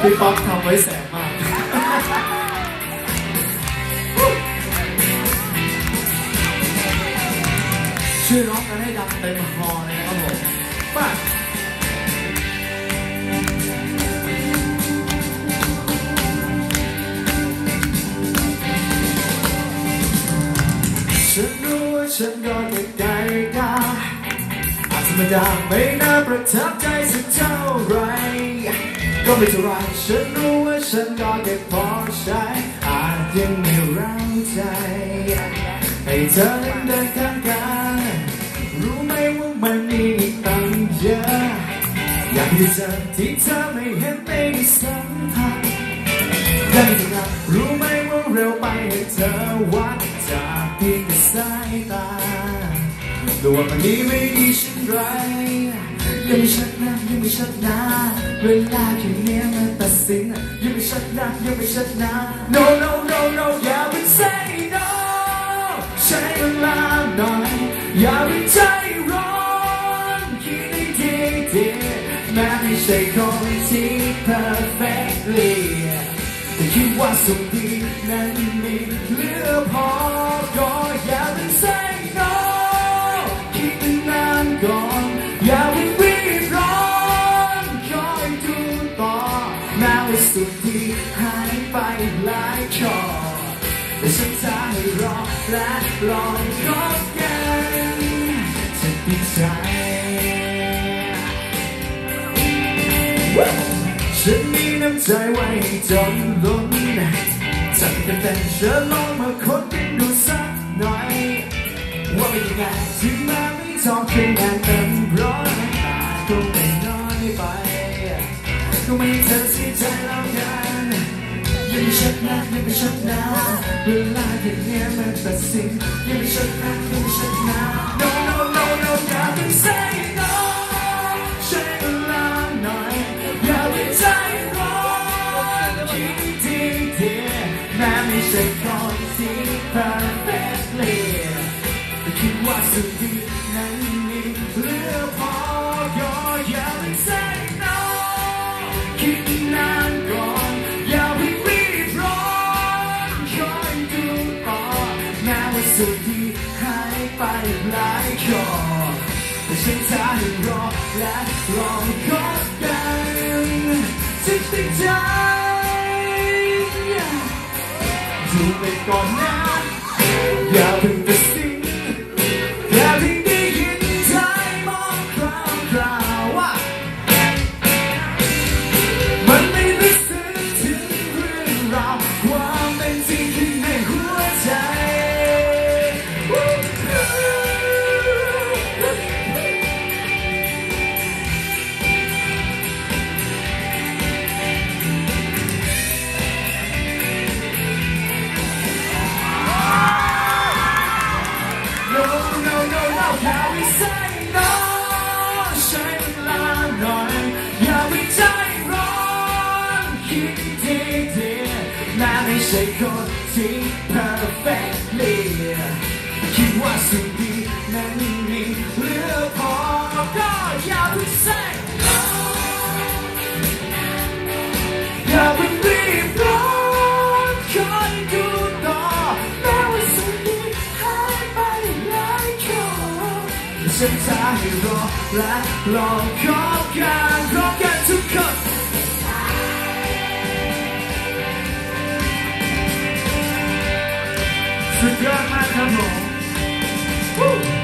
พี่ป๊อปทำไว้แสบมาก ช่วยร้องกันให้ดังเต็มฮอลเลยนะครับผมมาฉันรู้ว่าฉันก็ไม่ไกลกาอาจธรรมดาไม่น่าประทับใจสักเท่าไหร ก็ไม่เท่าไรฉันรู้ว่าฉันก็แค่พอใช้อาจยังไม่รังใจให้เธอนั้นเดินข้างกันรู้ไหมว่ามันมีอีกตั้งเยอะอยากที่เจอที่เธอไม่เห็นไม่ได้สัมผัสได้จริงนะรู้ไหมว่าเร็วไปให้เธอวัดจากเพียงแต่สายตาตัวมันนี้ไม่ดีเช่นไร ยังไม่ชัดนะยังไม่ชัดนะเวลาแค่เนี้ยมันตัดสินยังไม่ชัดนะยังไม่ชัดนะ no no no no อย่าเพิ่ง say no ใช้เวลาหน่อยอย่าเพิ่งใจร้อนคิดให้ดีดีแม้ไม่ใช่คนที่ perfectly แต่คิดว่าสุขดีนั้นมีเหลือพอก็อย่าเพิ่ง say หลายช่อแต่ฉันจะให้รอและลองคบกันจะดีใจฉันมีน้ำใจไว้จนล้นจัดกันแต่เชิญลองมาค้นกันดูสักหน่อยว่าเป็นยังไงถึงม้ไม่ชอบเป็นงานเต็มร้อยต่ก็ไม่น้อยไปก็ไม่เธอ นะยังไม่ชัดนะเวลาอย่างเนี้ยมันตัดสินยังไม่ชัดนะยังไม่ชัดนะ no no no no อย่าเพิ่ง say no ใช้เวลาหน่อยอย่าไปใจร้อนคิดดีดีแม้ไม่ใช่คนที่ perfectly แต่คิดว่าสุดดีนั้นมีเหลือพอก็อย่าไป say no คิดนานก่อน แม้ว่าสุดที่หายไปหลายข้อแต่ฉันจะให้รอและลองคบกันจะติดใจดูไปก่อนนะอย่าเพิ่ง ดีแม้ไม่ใช่คนที่ perfectly คิดว่าสิ่งดีนั้นมีเหลือพอก็อย่าไปใส่ no อย่าเพิ่งรีบร้อนคอยดูต่อแม้ว่าสิ่งดีหายไปหลายข้อฉันจะให้รอและลองคบกันร้อกันทุกคน Se perd my Woo!